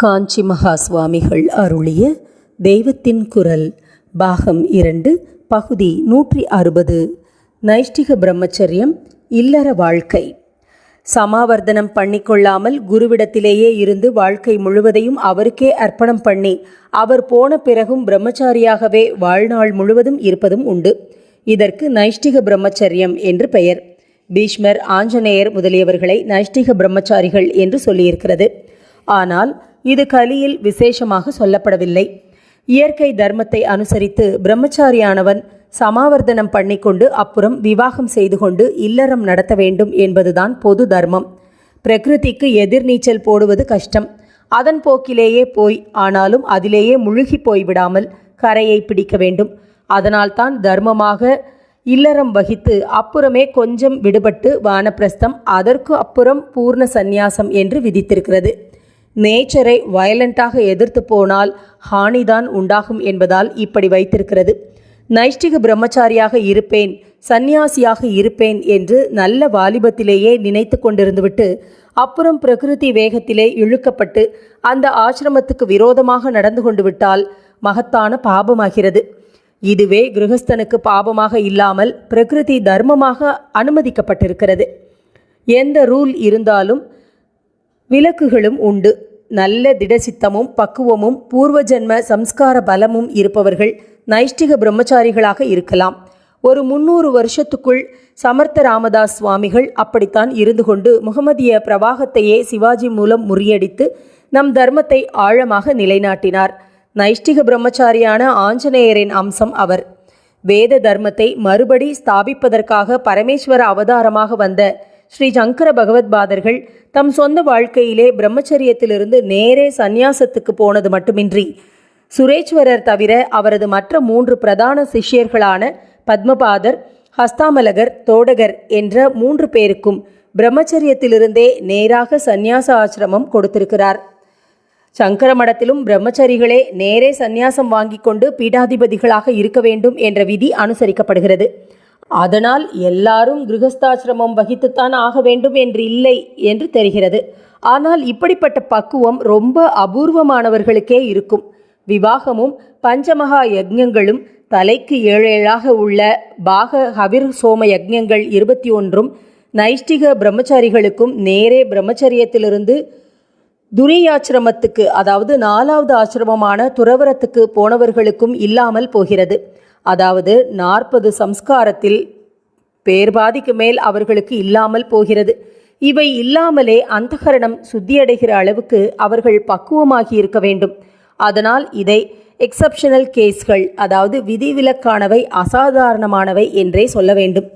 காஞ்சி மகா சுவாமிகள் அருளிய தெய்வத்தின் குரல் பாகம் இரண்டு பகுதி நூற்றி அறுபது. நைஷ்டிக பிரம்மச்சரியம் இல்லற வாழ்க்கை. சமாவர்த்தனம் பண்ணிக்கொள்ளாமல் குருவிடத்திலேயே இருந்து வாழ்க்கை முழுவதையும் அவருக்கே அர்ப்பணம் பண்ணி அவர் போன பிறகும் பிரம்மச்சாரியாகவே வாழ்நாள் முழுவதும் இருப்பதும் உண்டு. இதற்கு நைஷ்டிக பிரம்மச்சரியம் என்று பெயர். பீஷ்மர் ஆஞ்சநேயர் முதலியவர்களை நைஷ்டிக பிரம்மச்சாரிகள் என்று சொல்லியிருக்கிறது. ஆனால் இது கலியில் விசேஷமாக சொல்லப்படவில்லை. இயற்கை தர்மத்தை அனுசரித்து பிரம்மச்சாரியானவன் சமாவர்த்தனம் பண்ணிக்கொண்டு அப்புறம் விவாகம் செய்து கொண்டு இல்லறம் நடத்த வேண்டும் என்பதுதான் பொது தர்மம். பிரகிருதிக்கு எதிர்நீச்சல் போடுவது கஷ்டம். அதன் போக்கிலேயே போய் ஆனாலும் அதிலேயே முழுகி போய்விடாமல் கரையை பிடிக்க வேண்டும். அதனால்தான் தர்மமாக இல்லறம் வகித்து அப்புறமே கொஞ்சம் விடுபட்டு வானப்பிரஸ்தம் அதற்கு அப்புறம் பூர்ண சந்நியாசம் என்று விதித்திருக்கிறது. நேச்சரை வயலண்டாக எதிர்த்து போனால் ஹானிதான் உண்டாகும் என்பதால் இப்படி வைத்திருக்கிறது. நைஷ்டிக பிரம்மச்சாரியாக இருப்பேன் சந்நியாசியாக இருப்பேன் என்று நல்ல வாலிபத்திலேயே நினைத்து கொண்டிருந்துவிட்டு அப்புறம் பிரகிருதி வேகத்திலே இழுக்கப்பட்டு அந்த ஆசிரமத்துக்கு விரோதமாக நடந்து கொண்டு விட்டால் மகத்தான பாபமாகிறது. இதுவே கிரகஸ்தனுக்கு பாபமாக இல்லாமல் பிரகிருதி தர்மமாக அனுமதிக்கப்பட்டிருக்கிறது. எந்த ரூல் இருந்தாலும் விலக்குகளும் உண்டு. நல்ல திடசித்தமும் பக்குவமும் பூர்வ ஜென்ம சம்ஸ்கார பலமும் இருப்பவர்கள் நைஷ்டிக பிரம்மச்சாரிகளாக இருக்கலாம். ஒரு முன்னூறு வருஷத்துக்குள் சமர்த்த ராமதாஸ் சுவாமிகள் அப்படித்தான் இருந்து கொண்டு முகமதிய பிரவாகத்தையே சிவாஜி மூலம் முறியடித்து நம் தர்மத்தை ஆழமாக நிலைநாட்டினார். நைஷ்டிக பிரம்மச்சாரியான ஆஞ்சநேயரின் அம்சம் அவர். வேத தர்மத்தை மறுபடி ஸ்தாபிப்பதற்காக பரமேஸ்வர அவதாரமாக வந்த ஸ்ரீ சங்கர பகவத்பாதர்கள் தம் சொந்த வாழ்க்கையிலே பிரம்மச்சரியத்திலிருந்து நேரே சந்நியாசத்துக்கு போனது மட்டுமின்றி சுரேஸ்வரர் தவிர அவரது மற்ற மூன்று பிரதான சிஷ்யர்களான பத்மபாதர் ஹஸ்தாமலகர் தோடகர் என்ற மூன்று பேருக்கும் பிரம்மச்சரியத்திலிருந்தே நேராக சந்நியாச ஆசிரமம் கொடுத்திருக்கிறார். சங்கர மடத்திலும் பிரம்மச்சரிகளே நேரே சந்நியாசம் வாங்கிக் கொண்டு பீடாதிபதிகளாக இருக்க வேண்டும் என்ற விதி அனுசரிக்கப்படுகிறது. அதனால் எல்லாரும் கிரகஸ்தாசிரமம் வகித்துத்தான் ஆக வேண்டும் என்று இல்லை என்று தெரிகிறது. ஆனால் இப்படிப்பட்ட பக்குவம் ரொம்ப அபூர்வமானவர்களுக்கே இருக்கும். விவாகமும் பஞ்சமகா யஜ்ஞங்களும் தலைக்கு ஏழேழாக உள்ள பாக ஹவிர் சோம யஜ்ஞங்கள் இருபத்தி ஒன்றும் நைஷ்டிக பிரம்மச்சாரிகளுக்கும் நேரே பிரம்மச்சரியத்திலிருந்து துரியாசிரமத்துக்கு அதாவது நாலாவது ஆசிரமமான துறவரத்துக்கு போனவர்களுக்கும் இல்லாமல் போகிறது. அதாவது நாற்பது சம்ஸ்காரத்தில் பேர்பாதிக்கு மேல் அவர்களுக்கு இல்லாமல் போகிறது. இவை இல்லாமலே அந்தகரணம் சுத்தியடைகிற அளவுக்கு அவர்கள் பக்குவமாகி இருக்க வேண்டும். அதனால் இதை எக்ஸப்ஷனல் கேஸ்கள் அதாவது விதிவிலக்கானவை அசாதாரணமானவை என்றே சொல்ல வேண்டும்.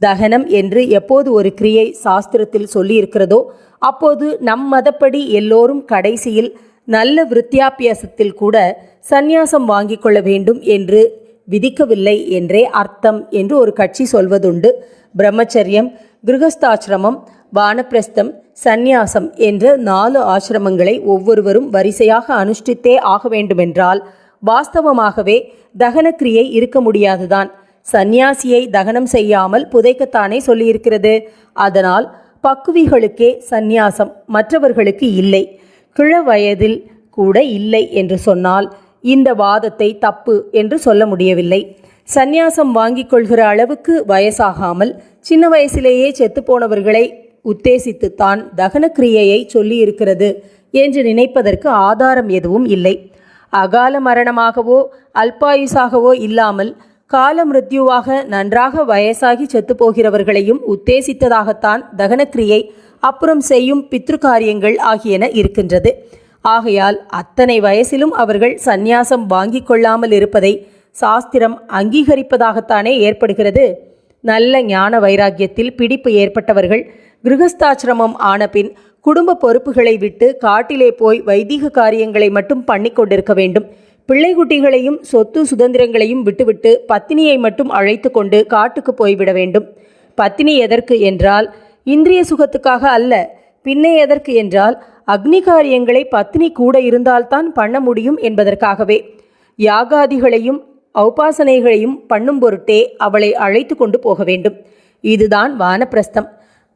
தகனம் என்று எப்போது ஒரு கிரியை சாஸ்திரத்தில் சொல்லியிருக்கிறதோ அப்போது நம் மதப்படி எல்லோரும் கடைசியில் நல்ல விருத்தியாபியாசத்தில் கூட சந்நியாசம் வாங்கிக் கொள்ள வேண்டும் என்று விதிக்கவில்லை என்றே அர்த்தம் என்று ஒரு கட்சி சொல்வதுண்டு. பிரம்மச்சரியம் கிருகஸ்தாசிரமம் வானப்பிரஸ்தம் சந்நியாசம் என்ற நாலு ஆசிரமங்களை ஒவ்வொருவரும் வரிசையாக அனுஷ்டித்தே ஆக வேண்டுமென்றால் வாஸ்தவமாகவே தகனக்கிரியை இருக்க முடியாதுதான். சந்நியாசியை தகனம் செய்யாமல் புதைக்கத்தானே சொல்லியிருக்கிறது. அதனால் பக்குவிகளுக்கே சந்நியாசம் மற்றவர்களுக்கு இல்லை. கிழ வயதில் கூட இல்லை என்று சொன்னால் இந்த வாதத்தை தப்பு என்று சொல்ல முடியவில்லை. சந்நியாசம் வாங்கிக் கொள்கிற அளவுக்கு வயசாகாமல் சின்ன வயசிலேயே செத்துப்போனவர்களை உத்தேசித்துத்தான் தகனக்கிரியையை சொல்லியிருக்கிறது என்று நினைப்பதற்கு ஆதாரம் எதுவும் இல்லை. அகால மரணமாகவோ அல்பாயுசாகவோ இல்லாமல் கால மிருத்யுவாக நன்றாக வயசாகி செத்து போகிறவர்களையும் உத்தேசித்ததாகத்தான் தகனக்கிரியை அப்புறம் செய்யும் பித்ரு காரியங்கள் ஆகியன இருக்கின்றது. ஆகையால் அத்தனை வயசிலும் அவர்கள் சந்நியாசம் வாங்கி கொள்ளாமல் இருப்பதை சாஸ்திரம் அங்கீகரிப்பதாகத்தானே ஏற்படுகிறது. நல்ல ஞான வைராக்கியத்தில் பிடிப்பு ஏற்பட்டவர்கள் கிருகஸ்தாசிரமம் ஆனபின் குடும்ப பொறுப்புகளை விட்டு காட்டிலே போய் வைதிக காரியங்களை மட்டும் பண்ணி கொண்டிருக்க வேண்டும். பிள்ளைக்குட்டிகளையும் சொத்து சுதந்திரங்களையும் விட்டுவிட்டு பத்தினியை மட்டும் அழைத்து கொண்டு காட்டுக்கு போய்விட வேண்டும். பத்தினி எதற்கு என்றால் இந்திரிய சுகத்துக்காக அல்ல. பின்னே எதற்கு என்றால் அக்னி காரியங்களை பத்தினி கூட இருந்தால்தான் பண்ண முடியும் என்பதற்காகவே. யாகாதிகளையும் ஔபாசனைகளையும் பண்ணும் பொருட்டே அவளை அழைத்து கொண்டு போக வேண்டும். இதுதான் வானப்பிரஸ்தம்.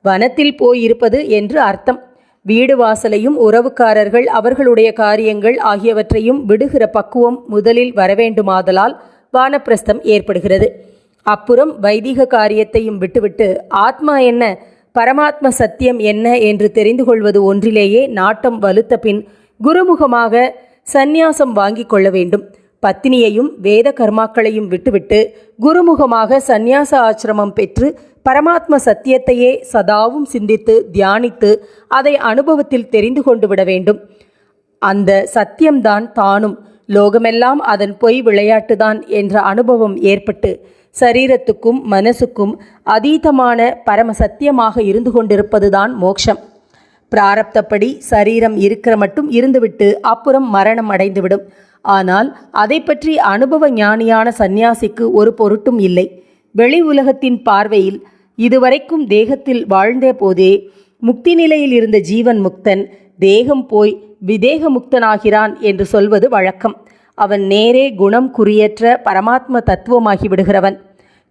வனத்தில் போயிருப்பது என்று அர்த்தம். வீடு வாசலையும் உறவுக்காரர்கள் அவர்களுடைய காரியங்கள் ஆகியவற்றையும் விடுகிற பக்குவம் முதலில் வரவேண்டுமாதலால் வானப்பிரஸ்தம் ஏற்படுகிறது. அப்புறம் வைதிக காரியத்தையும் விட்டுவிட்டு ஆத்மா என்ன? பரமாத்ம சத்தியம் என்ன என்று தெரிந்து கொள்வது ஒன்றிலேயே நாட்டம் வலுத்த பின் குருமுகமாக சந்நியாசம் வாங்கி கொள்ள வேண்டும். பத்தினியையும் வேத கர்மாக்களையும் விட்டுவிட்டு குருமுகமாக சந்நியாச ஆசிரமம் பெற்று பரமாத்ம சத்தியத்தையே சதாவும் சிந்தித்து தியானித்து அதை அனுபவத்தில் தெரிந்து கொண்டு விட வேண்டும். அந்த சத்தியம்தான் தானும். லோகமெல்லாம் அதன் பொய் விளையாட்டுதான் என்ற அனுபவம் ஏற்பட்டு சரீரத்துக்கும் மனசுக்கும் அதீதமான பரம சத்தியமாக இருந்து கொண்டிருப்பதுதான் மோட்சம் பிராரப்தப்படி சரீரம் இருக்கிற மட்டும் இருந்துவிட்டு அப்புறம் மரணம் அடைந்துவிடும். ஆனால் அதை பற்றி அனுபவ ஞானியான சந்நியாசிக்கு ஒரு பொருட்டும் இல்லை. வெளி உலகத்தின் பார்வையில் இதுவரைக்கும் தேகத்தில் வாழ்ந்த போதே முக்தி நிலையில் இருந்த ஜீவன் முக்தன் தேகம் போய் விதேக முக்தனாகிறான் என்று சொல்வது வழக்கம். அவன் நேரே குணம் குறியற்ற பரமாத்ம தத்துவமாகி விடுகிறவன்.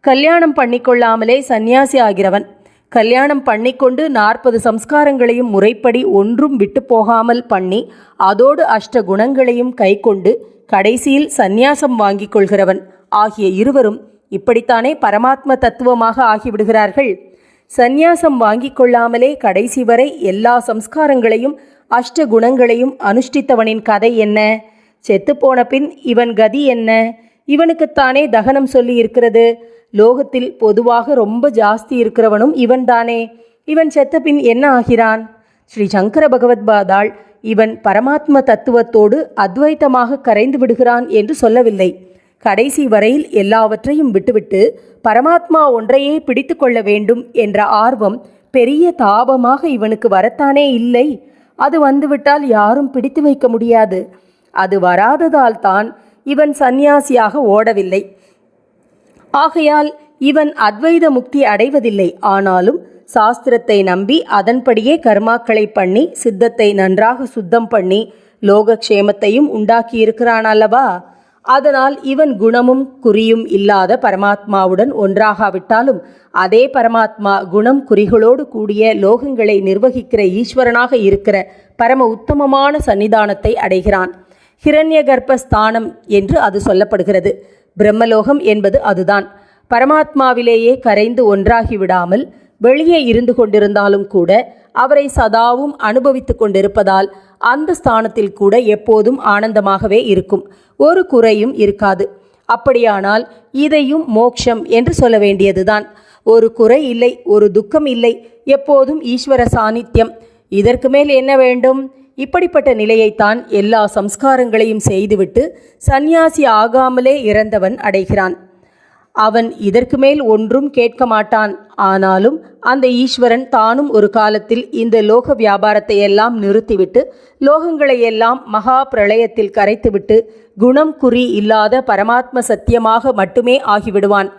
கல்யாணம் பண்ணிக்கொள்ளாமலே சந்நியாசி ஆகிறவன். கல்யாணம் பண்ணிக்கொண்டு நாற்பது சம்ஸ்காரங்களையும் முறைப்படி ஒன்றும் விட்டு போகாமல் பண்ணி அதோடு அஷ்ட குணங்களையும் கைக்கொண்டு கடைசியில் சந்நியாசம் வாங்கிக் கொள்கிறவன். ஆகிய இருவரும் இப்படித்தானே பரமாத்ம தத்துவமாக ஆகிவிடுகிறார்கள். சந்நியாசம் வாங்கிக் கொள்ளாமலே கடைசி வரை எல்லா சம்ஸ்காரங்களையும் அஷ்ட குணங்களையும் அனுஷ்டித்தவனின் கதை என்ன? செத்துப்போன பின் இவன் கதி என்ன? இவனுக்குத்தானே தகனம் சொல்லி இருக்கிறது லோகத்தில் பொதுவாக ரொம்ப ஜாஸ்தி இருக்கிறவனும் இவன்தானே. இவன் செத்தபின் என்ன ஆகிறான்? ஸ்ரீ சங்கர பகவத்பாதாள் இவன் பரமாத்ம தத்துவத்தோடு அத்வைத்தமாக கரைந்து விடுகிறான் என்று சொல்லவில்லை. கடைசி வரையில் எல்லாவற்றையும் விட்டுவிட்டு பரமாத்மா ஒன்றையே பிடித்து கொள்ள வேண்டும் என்ற ஆர்வம் பெரிய தாபமாக இவனுக்கு வரத்தானே இல்லை. அது வந்துவிட்டால் யாரும் பிடித்து வைக்க முடியாது. அது வராததால் தான் இவன் சந்நியாசியாக ஓடவில்லை. ஆகையால் இவன் அத்வைத முக்தி அடைவதில்லை. ஆனாலும் சாஸ்திரத்தை நம்பி அதன்படியே கர்மாக்களை பண்ணி சித்தத்தை நன்றாக சுத்தம் பண்ணி லோகக்ஷேமத்தையும் உண்டாக்கியிருக்கிறான் அல்லவா? அதனால் இவன் குணமும் குறியும் இல்லாத பரமாத்மாவுடன் ஒன்றாகாவிட்டாலும் அதே பரமாத்மா குணம் குறிகளோடு கூடிய லோகங்களை நிர்வகிக்கிற ஈஸ்வரனாக இருக்கிற பரம உத்தமமான சன்னிதானத்தை அடைகிறான். ஹிரண்ய கர்ப்பஸ்தானம் என்று அது சொல்லப்படுகிறது. பிரம்மலோகம் என்பது அதுதான். பரமாத்மாவிலேயே கரைந்து ஒன்றாகி விடாமல் வெளியே இருந்து கொண்டிருந்தாலும் கூட அவரை சதாவும் அனுபவித்து கொண்டிருப்பதால் அந்த ஸ்தானத்தில் கூட எப்போதும் ஆனந்தமாகவே இருக்கும். ஒரு குறையும் இருக்காது. அப்படியானால் இதையும் மோக்ஷம் என்று சொல்ல வேண்டியதுதான். ஒரு குறை இல்லை ஒரு துக்கம் இல்லை எப்போதும் ஈஸ்வர சாநித்தியம் இதற்கு மேல் என்ன வேண்டும்? இப்படிப்பட்ட நிலையைத்தான் எல்லா சம்ஸ்காரங்களையும் செய்துவிட்டு சந்நியாசி ஆகாமலே இறந்தவன் அடைகிறான். அவன் இதற்கு மேல் ஒன்றும் கேட்க மாட்டான். ஆனாலும் அந்த ஈஸ்வரன் தானும் ஒரு காலத்தில் இந்த லோக வியாபாரத்தை எல்லாம் நிறுத்திவிட்டு லோகங்களை எல்லாம் மகா பிரளயத்தில் கரைத்துவிட்டு குணம் குறி இல்லாத பரமாத்ம சத்தியமாக மட்டுமே ஆகிவிடுவான்.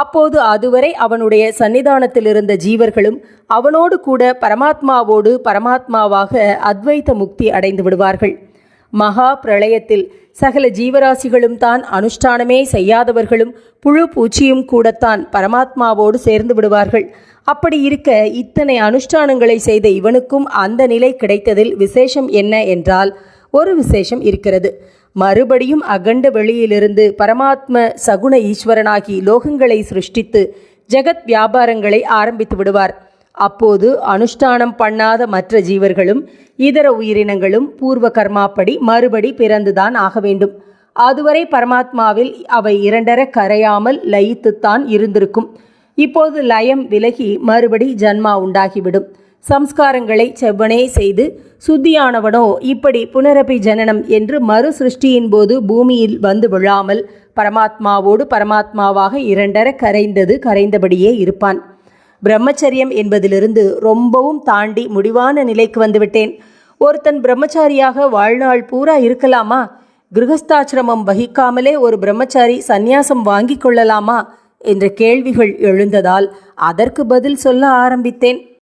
அப்போது அதுவரை அவனுடைய சன்னிதானத்தில் இருந்த ஜீவர்களும் அவனோடு கூட பரமாத்மாவோடு பரமாத்மாவாக அத்வைத்த முக்தி அடைந்து விடுவார்கள். மகா பிரளயத்தில் சகல ஜீவராசிகளும் தான் அனுஷ்டானமே செய்யாதவர்களும் புழு பூச்சியும் கூடத்தான் பரமாத்மாவோடு சேர்ந்து விடுவார்கள். அப்படி இருக்க இத்தனை அனுஷ்டானங்களை செய்த இவனுக்கும் அந்த நிலை கிடைத்ததில் விசேஷம் என்ன என்றால் ஒரு விசேஷம் இருக்கிறது. மறுபடியும் அகண்ட வெளியிலிருந்து பரமாத்ம சகுண ஈஸ்வரனாகி லோகங்களை சிருஷ்டித்து ஜெகத் வியாபாரங்களை ஆரம்பித்து விடுவார். அப்போது அனுஷ்டானம் பண்ணாத மற்ற ஜீவர்களும் இதர உயிரினங்களும் பூர்வ கர்மாப்படி மறுபடி பிறந்துதான் ஆக வேண்டும். அதுவரை பரமாத்மாவில் அவை இரண்டர கரையாமல் லயித்துத்தான் இருந்திருக்கும். இப்போது லயம் விலகி மறுபடி ஜன்மா உண்டாகிவிடும். சம்ஸ்காரங்களை செவ்வனே செய்து சுத்தியானவனோ இப்படி புனரபி ஜனனம் என்று மறு சிருஷ்டியின் போது பூமியில் வந்து விழாமல் பரமாத்மாவோடு பரமாத்மாவாக இரண்டர கரைந்தது கரைந்தபடியே இருப்பான். பிரம்மச்சரியம் என்பதிலிருந்து ரொம்பவும் தாண்டி முடிவான நிலைக்கு வந்துவிட்டேன். ஒருத்தன் பிரம்மச்சாரியாக வாழ்நாள் பூரா இருக்கலாமா? கிரகஸ்தாசிரமம் வகிக்காமலே ஒரு பிரம்மச்சாரி சந்நியாசம் வாங்கிக் கொள்ளலாமா? என்ற கேள்விகள் எழுந்ததால் அதற்கு பதில் சொல்ல ஆரம்பித்தேன்.